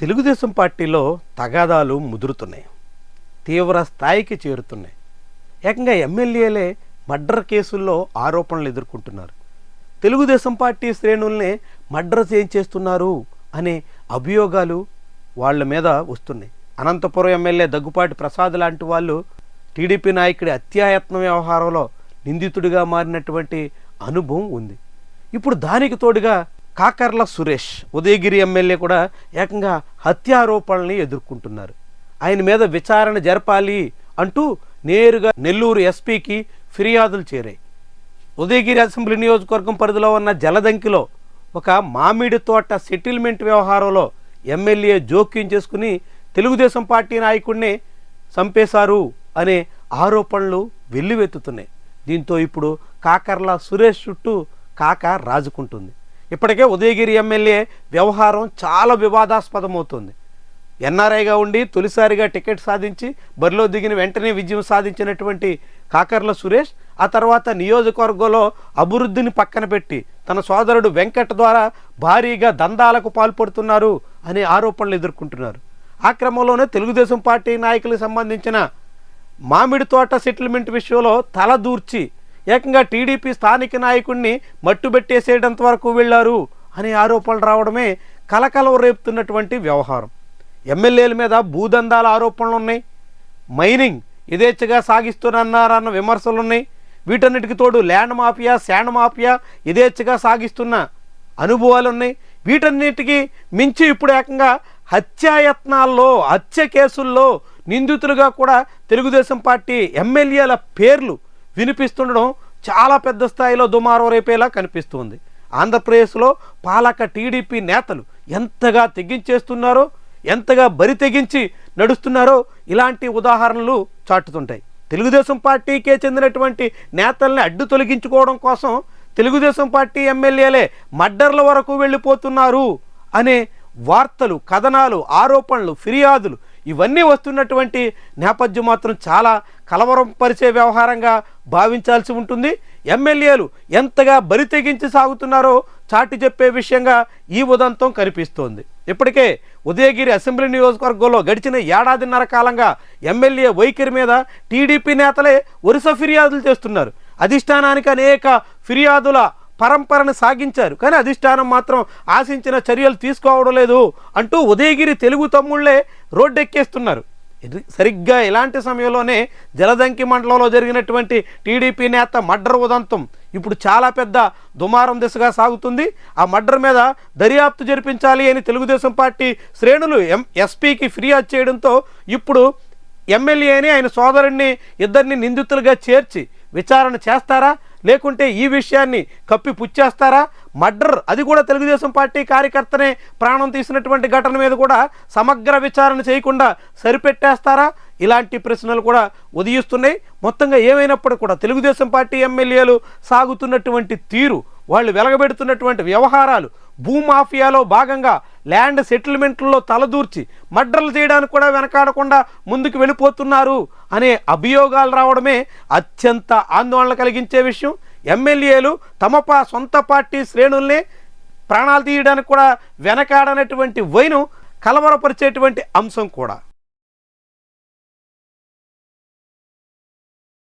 తెలుగుదేశం పార్టీలో తగాదాలు ముదురుతున్నాయి. తీవ్ర స్థాయికి చేరుతున్నాయి. ఏకంగా ఎమ్మెల్యేలే మర్డర్ కేసుల్లో ఆరోపణలు ఎదుర్కొంటున్నారు. తెలుగుదేశం పార్టీ శ్రేణుల్నే మర్డర్ చేయించేస్తున్నారు అనే అభియోగాలు వాళ్ళ మీద వస్తున్నాయి. అనంతపురం ఎమ్మెల్యే దగ్గుపాటి ప్రసాద్ లాంటి వాళ్ళు టీడీపీ నాయకుడి అత్యాయత్న వ్యవహారంలో నిందితుడిగా మారినటువంటి అనుభవం ఉంది. ఇప్పుడు దానికి తోడుగా కాకర్ల సురేష్ ఉదయగిరి ఎమ్మెల్యే కూడా ఏకంగా హత్యారోపణల్ని ఎదుర్కొంటున్నారు. ఆయన మీద విచారణ జరపాలి అంటూ నేరుగా నెల్లూరు ఎస్పీకి ఫిర్యాదులు చేరాయి. ఉదయగిరి అసెంబ్లీ నియోజకవర్గం పరిధిలో ఉన్న జలదంకిలో ఒక మామిడి తోట సెటిల్మెంట్ వ్యవహారంలో ఎమ్మెల్యే జోక్యం చేసుకుని తెలుగుదేశం పార్టీ నాయకుడిని చంపేశారు అనే ఆరోపణలు వెల్లువెత్తుతున్నాయి. దీంతో ఇప్పుడు కాకర్ల సురేష్ చుట్టూ కాక రాజుకుంటుంది. ఇప్పటికే ఉదయగిరి ఎమ్మెల్యే వ్యవహారం చాలా వివాదాస్పదమవుతుంది. ఎన్ఆర్ఐగా ఉండి తొలిసారిగా టికెట్ సాధించి బరిలో దిగిన వెంటనే విజయం సాధించినటువంటి కాకర్ల సురేష్ ఆ తర్వాత నియోజకవర్గంలో అభివృద్ధిని పక్కన పెట్టి తన సోదరుడు వెంకట్ ద్వారా భారీగా దందాలకు పాల్పడుతున్నారు అనే ఆరోపణలు ఎదుర్కొంటున్నారు. ఆ క్రమంలోనే తెలుగుదేశం పార్టీ నాయకులకు సంబంధించిన మామిడి తోట సెటిల్మెంట్ విషయంలో తలదూర్చి ఏకంగా టీడీపీ స్థానిక నాయకుడిని మట్టుబెట్టేసేయడంత వరకు వెళ్ళారు అనే ఆరోపణలు రావడమే కలకలం రేపుతున్నటువంటి వ్యవహారం. ఎమ్మెల్యేల మీద భూదందాల ఆరోపణలు ఉన్నాయి మైనింగ్ యథేచ్ఛగా సాగిస్తున్నారన్న విమర్శలు ఉన్నాయి వీటన్నిటికి తోడు ల్యాండ్ మాఫియా శాండ్ మాఫియా యథేచ్ఛగా సాగిస్తున్న అనుభవాలు ఉన్నాయి వీటన్నిటికీ మించి ఇప్పుడు ఏకంగా హత్యాయత్నాల్లో హత్య కేసుల్లో నిందితులుగా కూడా తెలుగుదేశం పార్టీ ఎమ్మెల్యేల పేర్లు వినిపిస్తుండడం చాలా పెద్ద స్థాయిలో దుమారం రేపేలా కనిపిస్తుంది. ఆంధ్రప్రదేశ్లో పాలక టీడీపీ నేతలు ఎంతగా తెగించేస్తున్నారో ఎంతగా బరి తెగించి నడుస్తున్నారో ఇలాంటి ఉదాహరణలు చాటుతుంటాయి. తెలుగుదేశం పార్టీకే చెందినటువంటి నేతల్ని అడ్డు తొలగించుకోవడం కోసం తెలుగుదేశం పార్టీ ఎమ్మెల్యేలే మడ్డర్ల వరకు వెళ్ళిపోతున్నారు అనే వార్తలు కథనాలు ఆరోపణలు ఫిర్యాదులు ఇవన్నీ వస్తున్నటువంటి నేపథ్యం మాత్రం చాలా కలవరం పరిచే వ్యవహారంగా భావించాల్సి ఉంటుంది. ఎమ్మెల్యేలు ఎంతగా బరి తెగించి సాగుతున్నారో చాటి చెప్పే విషయంగా ఈ ఉదంతం కనిపిస్తోంది. ఇప్పటికే ఉదయగిరి అసెంబ్లీ నియోజకవర్గంలో గడిచిన ఏడాదిన్నర కాలంగా ఎమ్మెల్యే వైఖరి మీద టీడీపీ నేతలే వరుస ఫిర్యాదులు చేస్తున్నారు. అధిష్టానానికి అనేక ఫిర్యాదుల పరంపరను సాగించారు. కానీ అధిష్టానం మాత్రం ఆశించిన చర్యలు తీసుకోవడం లేదు అంటూ ఉదయగిరి తెలుగు తమ్ముళ్ళే రోడ్డెక్కేస్తున్నారు. ఇది సరిగ్గా ఇలాంటి సమయంలోనే జలదంకి మండలంలో జరిగినటువంటి టీడీపీ నేత మడ్డర్ ఉదంతం ఇప్పుడు చాలా పెద్ద దుమారం దిశగా సాగుతుంది. ఆ మడ్డర్ మీద దర్యాప్తు జరిపించాలి అని తెలుగుదేశం పార్టీ శ్రేణులు ఎం ఎస్పీకి ఫిర్యాదు చేయడంతో ఇప్పుడు ఎమ్మెల్యేని ఆయన సోదరుణ్ణి ఇద్దరిని నిందితులుగా చేర్చి విచారణ చేస్తారా? లేకుంటే ఈ విషయాన్ని కప్పి పుచ్చేస్తారా? మర్డర్ అది కూడా తెలుగుదేశం పార్టీ కార్యకర్తనే ప్రాణం తీసినటువంటి ఘటన మీద కూడా సమగ్ర విచారణ చేయకుండా సరిపెట్టేస్తారా? ఇలాంటి ప్రశ్నలు కూడా ఉదయిస్తున్నాయి. మొత్తంగా ఏమైనప్పటికీ కూడా తెలుగుదేశం పార్టీ ఎమ్మెల్యేలు సాగుతున్నటువంటి తీరు వాళ్ళు వెలగబెడుతున్నటువంటి వ్యవహారాలు భూమాఫియాలో భాగంగా ల్యాండ్ సెటిల్మెంట్లలో తలదూర్చి మడ్రలు చేయడానికి కూడా వెనకాడకుండా ముందుకు వెళ్ళిపోతున్నారు అనే అభియోగాలు రావడమే అత్యంత ఆందోళన కలిగించే విషయం. ఎమ్మెల్యేలు తమ సొంత పార్టీ శ్రేణుల్ని ప్రాణాలు తీయడానికి కూడా వెనకాడనటువంటి వైను కలవరపరిచేటువంటి అంశం కూడా.